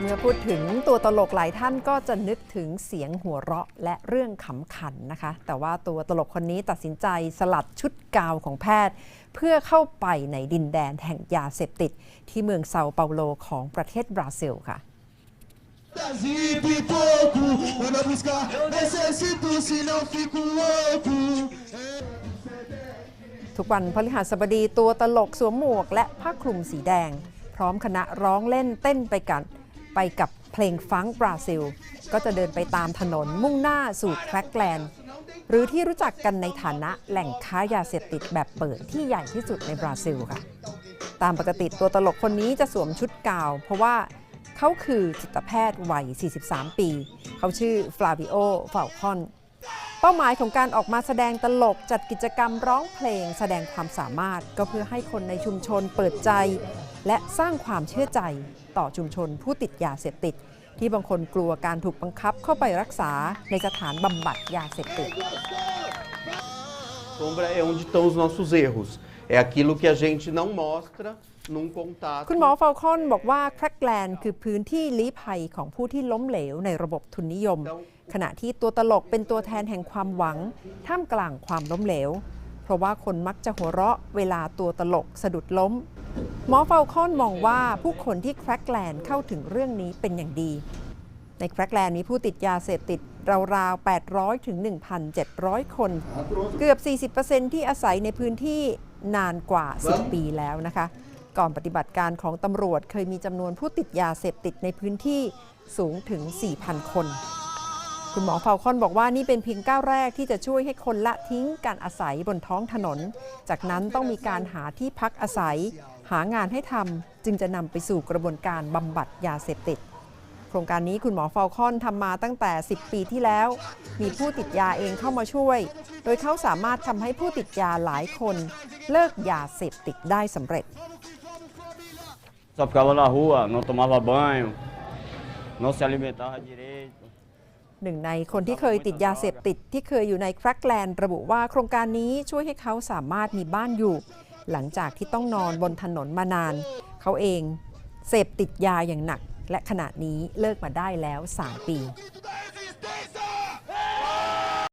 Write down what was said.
เมื่อพูดถึงตัวตลกหลายท่านก็จะนึกถึงเสียงหัวเราะและเรื่องขำขันนะคะ แต่ว่าตัวตลกคนนี้ตัดสินใจสลัดชุดกาวของแพทย์ เพื่อเข้าไปในดินแดนแห่งยาเสพติด ที่เมืองเซาเปาโลของประเทศบราซิลค่ะ ทุกวันพฤหัสบดีตัวตลกสวมหมวกและผ้าคลุมสีแดง พร้อมคณะร้องเล่นเต้นไปกัน ไปกับเพลงฟังบราซิล ก็จะเดินไปตามถนนมุ่งหน้าสู่แคร็กแลนด์ หรือที่รู้จักกันในฐานะแหล่งค้ายาเสพติดแบบเปิดที่ใหญ่ที่สุดในบราซิลค่ะ ตามปกติตัวตลกคนนี้จะสวมชุดกาว เพราะว่าเขาคือจิตแพทย์วัย 43 ปี เขาชื่อฟลาวิโอฟาลคอน เป้าหมายของการออกมาแสดงตลกจัดกิจกรรมร้องเพลงแสดงความสามารถก็เพื่อให้คนในชุมชนเปิดใจ และสร้างความเชื่อใจต่อชุมชนผู้ติดยาเสพติด ที่บางคนกลัวการถูกบังคับเข้าไปรักษาในสถานบำบัดยาเสพติด Sombra é onde estão os nossos erros. É aquilo que a gente não mostra. คุณหมอฟาลคอนบอกว่าแคร็กแลนด์คือพื้นที่ลี้ภัยของผู้ที่ล้มเหลวในระบบทุนนิยม ขณะที่ตัวตลกเป็นตัวแทนแห่งความหวัง ท่ามกลางความล้มเหลว เพราะว่าคนมักจะหัวเราะเวลาตัวตลกสะดุดล้ม หมอฟาลคอนมองว่าผู้คนที่แคร็กแลนด์เข้าถึงเรื่องนี้เป็นอย่างดี ในแคร็กแลนด์มีผู้ติดยาเสพติดราวๆ 800 ถึง 1,700 คน เกือบ 40%ที่อาศัยในพื้นที่นานกว่า 10 ปีแล้วนะคะ ก่อนปฏิบัติการของตำรวจเคยมีจำนวนผู้ติดยาเสพติดในพื้นที่สูงถึง 4,000 คน คุณหมอฟาลคอนบอกว่านี่เป็นเพียงก้าวแรกที่จะช่วยให้คนละทิ้งการอาศัยบนท้องถนน จากนั้นต้องมีการหาที่พักอาศัย หางานให้ทำจึงจะนำไปสู่กระบวนการบำบัดยาเสพติด โครงการนี้คุณหมอฟาลคอนทำมาตั้งแต่ 10 ปีที่แล้ว มีผู้ติดยาเองเข้ามาช่วย โดยเขาสามารถทำให้ผู้ติดยาหลายคน เลิกยาเสพติดได้สำเร็จ Só ficava na rua, não tomava banho, não se alimentava direito. หนึ่งในคนที่เคยติดยาเสพติดที่เคยอยู่ในแคร็กแลนด์ระบุว่าโครงการนี้ช่วยให้เขาสามารถมีบ้านอยู่ หลังจากที่ต้องนอนบนถนนมานาน เขาเองเสพติดยาอย่างหนัก และขณะนี้เลิกมาได้แล้ว 3 ปี